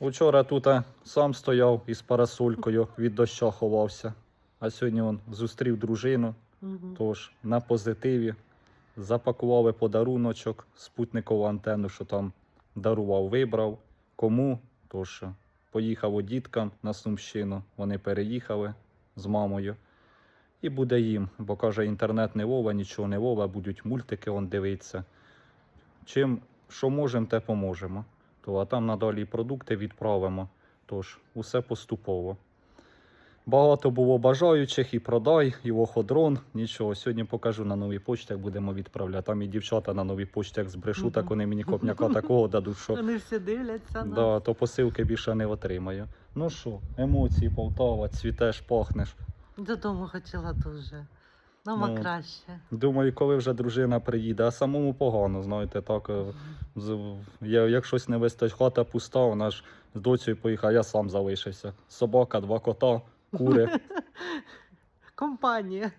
Учора тут сам стояв із парасолькою, від доща ховався. А сьогодні он зустрів дружину, Мгм. тож на позитиві. Запакували подаруночок, спутникову антенну, що там дарував, вибрав. Кому? Тож поїхав у діткам на Сумщину. Вони переїхали з мамою. І буде їм, бо каже, інтернет не вова, нічого не вова, будуть мультики он дивитися. Чим що можемо, те поможемо. То, а там надалі продукти відправимо. Тож, усе поступово. Багато було бажаючих і продай, і оходрон. Нічого. Сьогодні покажу на новій почті, як будемо відправляти. Там і дівчата на новій почті, як збрешу, так вони мені копняка такого дадуть, що Вони всі дивляться на. да, то посилки більше не отримаю. Ну що, емоції, Полтава, цвітеш, пахнеш. Додому хотіла дуже. Дома Ну, краще. Думаю, коли вже дружина приїде, а самому погано, знаєте, так. е, з- я- Як щось не вистачить, хата пуста, вона ж з доцею поїхала, я сам залишився. Собака, два кота, кури. Компанія.